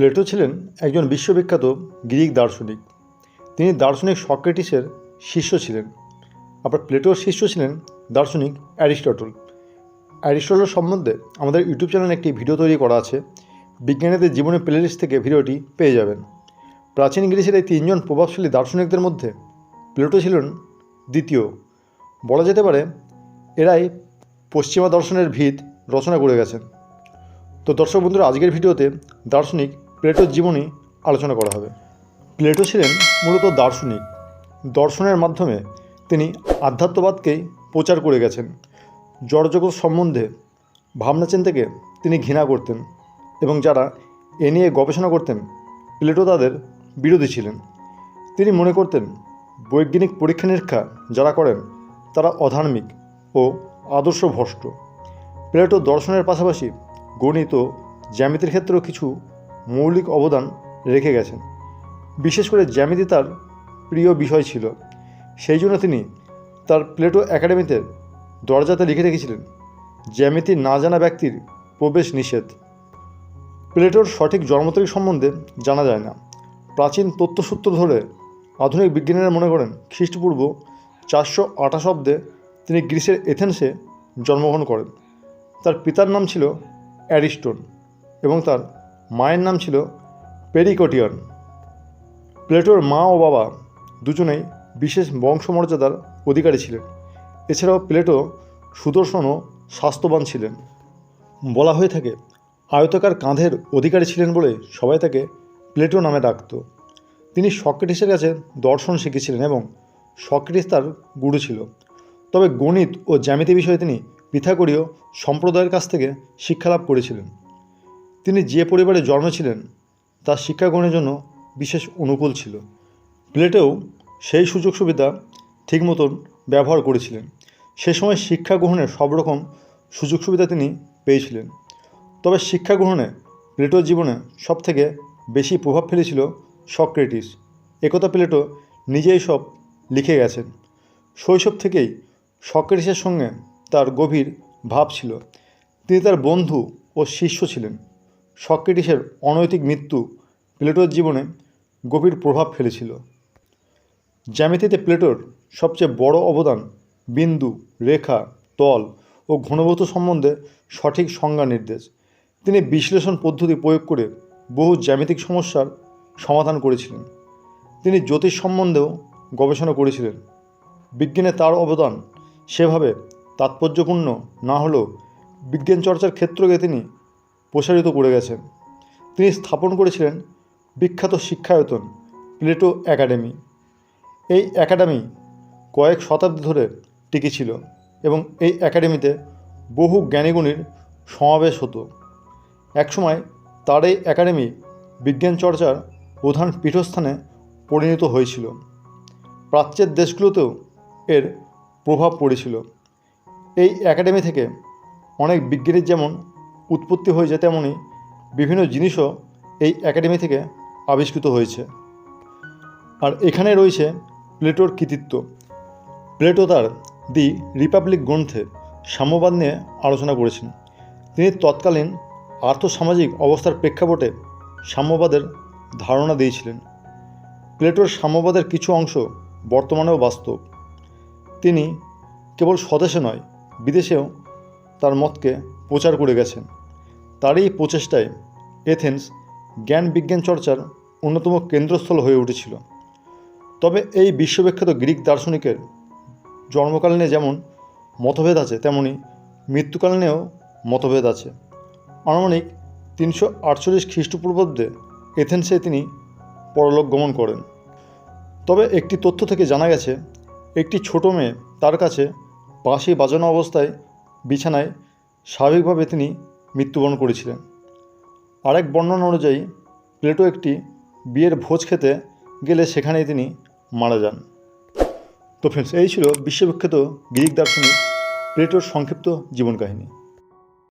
Plato ছিলেন একজন বিশ্ববিখ্যাত গ্রিক দার্শনিক। তিনি দার্শনিক সক্রেটিসের শিষ্য ছিলেন। আবার প্লেটোর শিষ্য ছিলেন দার্শনিক অ্যারিস্টটল। অ্যারিস্টটল সম্বন্ধে আমাদের ইউটিউব চ্যানেলে একটি ভিডিও তৈরি করা আছে। বিজ্ঞানীদের জীবনের প্লেলিস্ট থেকে ভিডিওটি পেয়ে যাবেন। প্রাচীন গ্রিসের এই তিনজন প্রভাবশালী দার্শনিকদের মধ্যে প্লেটো ছিলেন দ্বিতীয়। বলা যেতে পারে এরাই পশ্চিমা দর্শনের ভিত রচনা করে গেছেন। তো দর্শক বন্ধুরা, আজকের ভিডিওতে দার্শনিক প্লেটোর জীবনী আলোচনা করা হবে। প্লেটো ছিলেন মূলত দার্শনিক। দর্শনের মাধ্যমে তিনি আধ্যাত্মবাদকেই প্রচার করে গেছেন। জড়জগৎ সম্বন্ধে ভাবনা চিন্তাকে তিনি ঘৃণা করতেন এবং যারা এ নিয়ে গবেষণা করতেন, প্লেটো তাদের বিরোধী ছিলেন। তিনি মনে করতেন, বৈজ্ঞানিক পরীক্ষা নিরীক্ষা যারা করেন, তারা অধার্মিক ও আদর্শ ভ্রষ্ট প্লেটো দর্শনের পাশাপাশি গণিত জ্যামিতির ক্ষেত্রেও কিছু মৌলিক অবদান রেখে গেছেন। বিশেষ করে জ্যামিতি তার প্রিয় বিষয় ছিল। সেই জন্য তিনি তার প্লেটো একাডেমিতে দরজাতে লিখে রেখেছিলেন, জ্যামিতি না জানা ব্যক্তির প্রবেশ নিষেধ। প্লেটোর সঠিক জন্মতারিখ সম্বন্ধে জানা যায় না। প্রাচীন তথ্যসূত্র ধরে আধুনিক বিজ্ঞানীরা মনে করেন খ্রিস্টপূর্ব চারশো আঠাশব্দে তিনি গ্রিসের এথেন্সে জন্মগ্রহণ করেন। তার পিতার নাম ছিল অ্যারিস্টন এবং তার মায়ের নাম ছিল পেরিকটিয়ন। প্লেটোর মা ও বাবা দুজনেই বিশেষ বংশমর্যাদার অধিকারী ছিলেন। এছাড়াও প্লেটো সুদর্শন ও স্বাস্থ্যবান ছিলেন। বলা হয়ে থাকে, আয়তকার কাঁধের অধিকারী ছিলেন বলে সবাই তাকে প্লেটো নামে ডাকত। তিনি সক্রেটিসের কাছে দর্শন শিখেছিলেন এবং সক্রেটিস তার গুরু ছিল। তবে গণিত ও জ্যামিতি বিষয়ে তিনি পিথাগোরীয় সম্প্রদায়ের কাছ থেকে শিক্ষালাভ করেছিলেন। তিনি যে পরিবারে জন্ম ছিলেন, তার শিক্ষা গ্রহণের জন্য বিশেষ অনুকূল ছিল। প্লেটেও সেই সুযোগ সুবিধা ঠিক মতন ব্যবহার করেছিলেন। সে সময় শিক্ষা গ্রহণের সব রকম সুযোগ সুবিধা তিনি পেয়েছিলেন। তবে শিক্ষা গ্রহণে প্লেটোর জীবনে সবথেকে বেশি প্রভাব ফেলেছিল সক্রেটিস। একথা প্লেটো নিজেই সব লিখে গেছেন। শৈশব থেকেই সক্রেটিসের সঙ্গে তার গভীর ভাব ছিল। তিনি তার বন্ধু ও শিষ্য ছিলেন। সক্রেটিসের অনৈতিক মৃত্যু প্লেটোর জীবনে গভীর প্রভাব ফেলেছিল। জ্যামিতিতে প্লেটোর সবচেয়ে বড় অবদান বিন্দু, রেখা, তল ও ঘনবস্তু সম্বন্ধে সঠিক সংজ্ঞা নির্দেশ। তিনি বিশ্লেষণ পদ্ধতি প্রয়োগ করে বহু জ্যামিতিক সমস্যার সমাধান করেছিলেন। তিনি জ্যোতিষ সম্বন্ধেও গবেষণা করেছিলেন। বিজ্ঞানে তার অবদান সেভাবে তাৎপর্যপূর্ণ না হলেও বিজ্ঞান চর্চার ক্ষেত্রকে তিনি প্রসারিত করে গেছেন। তিনি স্থাপন করেছিলেন বিখ্যাত শিক্ষায়তন প্লেটো একাডেমি। এই একাডেমি কয়েক শতাব্দী ধরে টিকেছিল এবং এই একাডেমিতে বহু জ্ঞানীগুণীর সমাবেশ হতো। একসময় তার এই একাডেমি বিজ্ঞান চর্চার প্রধান পীঠস্থানে পরিণত হয়েছিল। প্রাচ্যের দেশগুলোতেও এর প্রভাব পড়েছিল। এই একাডেমি থেকে অনেক বিজ্ঞানীর যেমন উৎপত্তি হয়েছে তেমনই বিভিন্ন জিনিসও এই একাডেমি থেকে আবিষ্কৃত হয়েছে। আর এখানে রয়েছে প্লেটোর কৃতিত্ব। প্লেটো তার দি রিপাবলিক গ্রন্থে সাম্যবাদ নিয়ে আলোচনা করেছেন। তিনি তৎকালীন আর্থসামাজিক অবস্থার প্রেক্ষাপটে সাম্যবাদের ধারণা দিয়েছিলেন। প্লেটোর সাম্যবাদের কিছু অংশ বর্তমানেও বাস্তব। তিনি কেবল স্বদেশে নয়, বিদেশেও তার মতকে প্রচার করে গেছেন। তারই প্রচেষ্টায় এথেন্স জ্ঞান বিজ্ঞান চর্চার অন্যতম কেন্দ্রস্থল হয়ে উঠেছিল। তবে এই বিশ্ববিখ্যাত গ্রিক দার্শনিকের জন্মকালীনে যেমন মতভেদ আছে, তেমনি মৃত্যুকাল নিয়েও মতভেদ আছে। আনুমানিক তিনশো আটচল্লিশ খ্রিস্টপূর্বাব্দে এথেন্সে তিনি পরলোক গমন করেন। তবে একটি তথ্য থেকে জানা গেছে, একটি ছোট মেয়ে তার কাছে বাঁশি বাজানো অবস্থায় বিছানায় স্বাভাবিকভাবে তিনি মৃত্যুবরণ করেছিলেন। আরেক বর্ণনা অনুযায়ী, প্লেটো একটি বিয়ের ভোজ খেতে গেলে সেখানেই তিনি মারা যান। তো ফ্রেন্ডস এই ছিল বিশ্ববিখ্যাত গ্রিক দার্শনিক প্লেটোর সংক্ষিপ্ত জীবন কাহিনী।